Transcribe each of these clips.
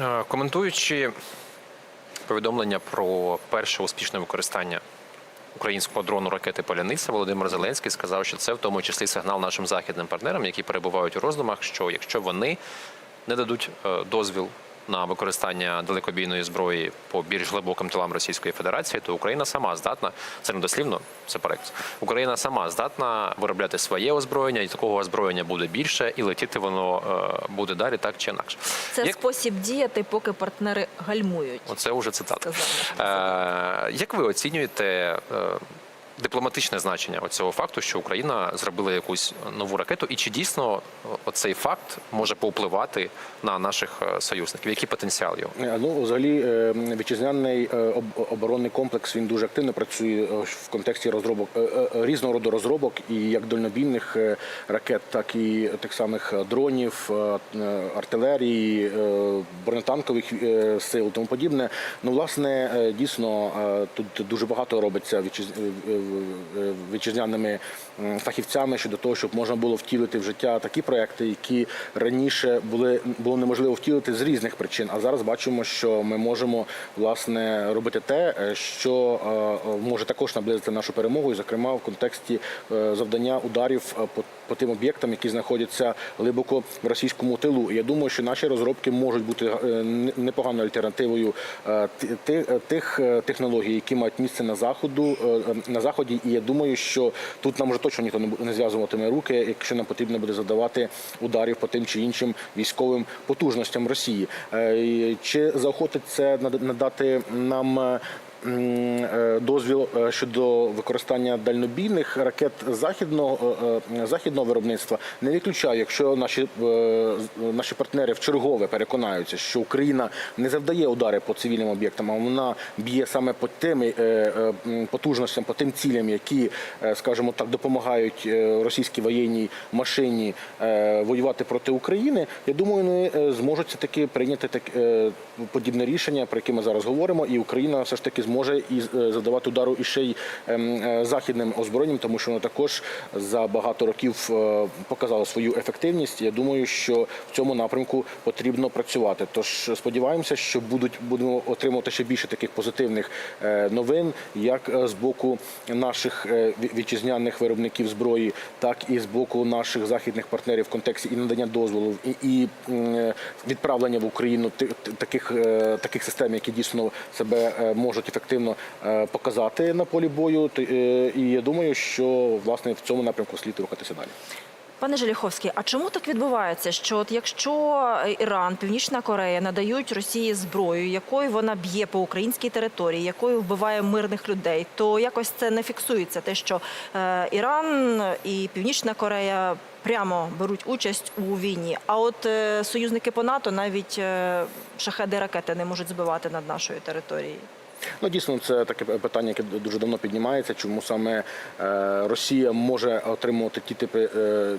Е, Коментуючи повідомлення про перше успішне використання українського дрону ракети Поляниця, Володимир Зеленський сказав, що це в тому числі сигнал нашим західним партнерам, які перебувають у роздумах, що якщо вони не дадуть е, дозвіл на використання далекобійної зброї по більш глибоким тилам Російської Федерації, то Україна сама здатна, це не дослівно, це переказ. Україна сама здатна виробляти своє озброєння, і такого озброєння буде більше, і летіти воно е, буде далі, так чи інакше. Це Як- спосіб діяти, поки партнери гальмують. Оце вже цитата. Е, як ви оцінюєте е, дипломатичне значення цього факту, що Україна зробила якусь нову ракету, і чи дійсно цей факт може повпливати на наших е, союзників? Який потенціал його? Е, Ну, взагалі, е, вітчизняний е, об- оборонний комплекс він дуже активно працює е, в контексті розробок е, е, різного роду розробок, і як дальнобійних е, ракет, так і тих самих дронів, е, е, артилерії, е, бронетанкових е, сил, тому подібне. Ну, власне, е, дійсно е, тут дуже багато робиться е, вітчизняними фахівцями щодо того, щоб можна було втілити в життя такі проекти, які раніше були було неможливо втілити з різних причин. А зараз бачимо, що ми можемо власне робити те, е, що е, може також наблизити нашу перемогу, і зокрема в контексті завдання ударів по, по тим об'єктам, які знаходяться глибоко в російському тилу. Я думаю, що наші розробки можуть бути непоганою альтернативою ти- ти- тих технологій, які мають місце на заходу на заході. І я думаю, що тут нам вже точно ніхто не зв'язуватиме руки, якщо нам потрібно буде задавати ударів по тим чи іншим військовим потужностям Росії. Е, Чи заохотить це над- надати нам? Е, Дозвіл е, щодо використання дальнобійних ракет західного е, західного виробництва не виключаю, якщо наші наші партнери в чергове переконаються, що Україна не завдає удари по цивільним об'єктам, а вона б'є саме по тим потужностям, по тим цілям, які, скажімо так, допомагають російській воєнній машині воювати проти України. Я думаю, вони зможуть все таки прийняти так подібне рішення, про яке ми зараз говоримо, і Україна все ж таки зможе і е, завдавати удару і ще й ем, е, західним озброєнням, тому що воно також за багато років е, показало свою ефективність. Я думаю, що в цьому напрямку потрібно працювати. Тож сподіваємося, що будуть будемо отримувати ще більше таких позитивних новин, як з боку наших вітчизняних виробників зброї, так і з боку наших західних партнерів в контексті і надання дозволу, і, відправлення в Україну таких таких систем, які дійсно себе можуть ефективно е, показати на полі бою. Е, І я думаю, що власне в цьому напрямку слід рухатися далі. Пане Желіховський, а чому так відбувається? Що от якщо Іран, Північна Корея надають Росії зброю, якою вона б'є по українській території, якою вбиває мирних людей, то якось це не фіксується. Те, що е, Іран і Північна Корея прямо беруть участь у війні. А от союзники по НАТО навіть шахеди ракети не можуть збивати над нашою територією. Ну дійсно, це таке питання, яке дуже давно піднімається. Чому саме е, Росія може отримувати ті типи е,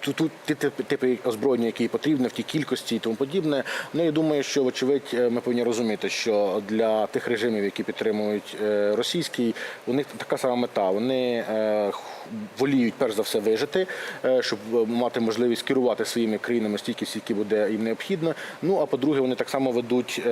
ту- ті типи, озброєння, які потрібні, в тій кількості і тому подібне. Ну я думаю, що вочевидь е, ми повинні розуміти, що для тих режимів, які підтримують російський, у них така сама мета. Вони воліють перш за все вижити, щоб мати можливість керувати своїми країнами стільки, скільки буде їм необхідно. Ну а по-друге, вони так само ведуть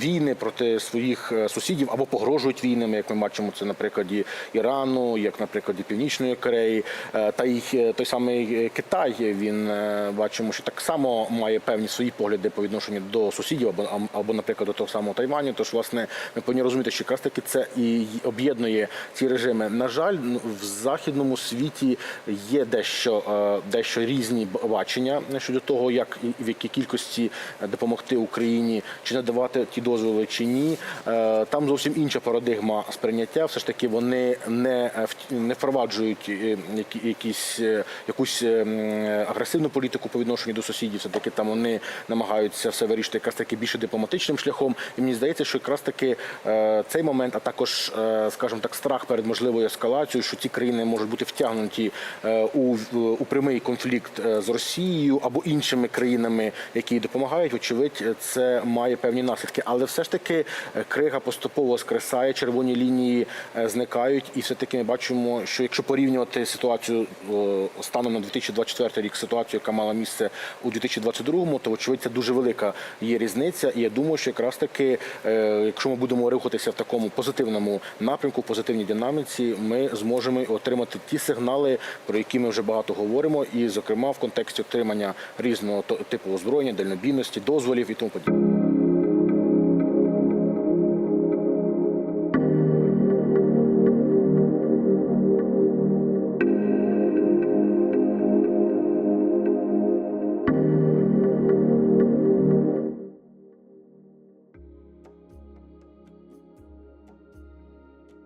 війни проти своїх е, сусідів або погрожують війнами, як ми бачимо це на прикладі Ірану, як на прикладі Північної Кореї, Е, та й е, той самий Китай. Він бачимо, що так само має певні свої погляди по відношенню до сусідів або або, наприклад, до того самого Тайваню. Тож, власне, ми повинні розуміти, що якраз таки це і об'єднує ці режими. На жаль, ну, в західному світі є дещо дещо різні бачення щодо того, як і в якій кількості допомогти Україні, чи надавати ті дозволи, чи ні. Е, Там зовсім інша парадигма сприйняття. Все ж таки вони не е, не впроваджують е, які- якісь якусь агресивну політику по відношенню до сусідів. Все таки там вони намагаються все вирішити якраз таки більше дипломатичним шляхом. І мені здається, що якраз таки цей момент, а також, скажімо так, страх перед можливою ескалацією, що ці країни можуть бути втягнуті у, у прямий конфлікт з Росією або іншими країнами, які допомагають. Очевидь, це має певні наслідки. Але все ж таки крига поступово скресає, червоні лінії е, зникають, і все-таки ми бачимо, що якщо порівнювати ситуацію е, станом на 2024 рік, ситуацію, яка мала місце у 2022, то очевидь це дуже велика є різниця. І я думаю, що якраз таки, е, якщо ми будемо рухатися в такому позитивному напрямку, позитивній динаміці, ми зможемо отримати ті сигнали, про які ми вже багато говоримо, і зокрема в контексті отримання різного типу озброєння, дальнобійності, дозволів і тому подібне.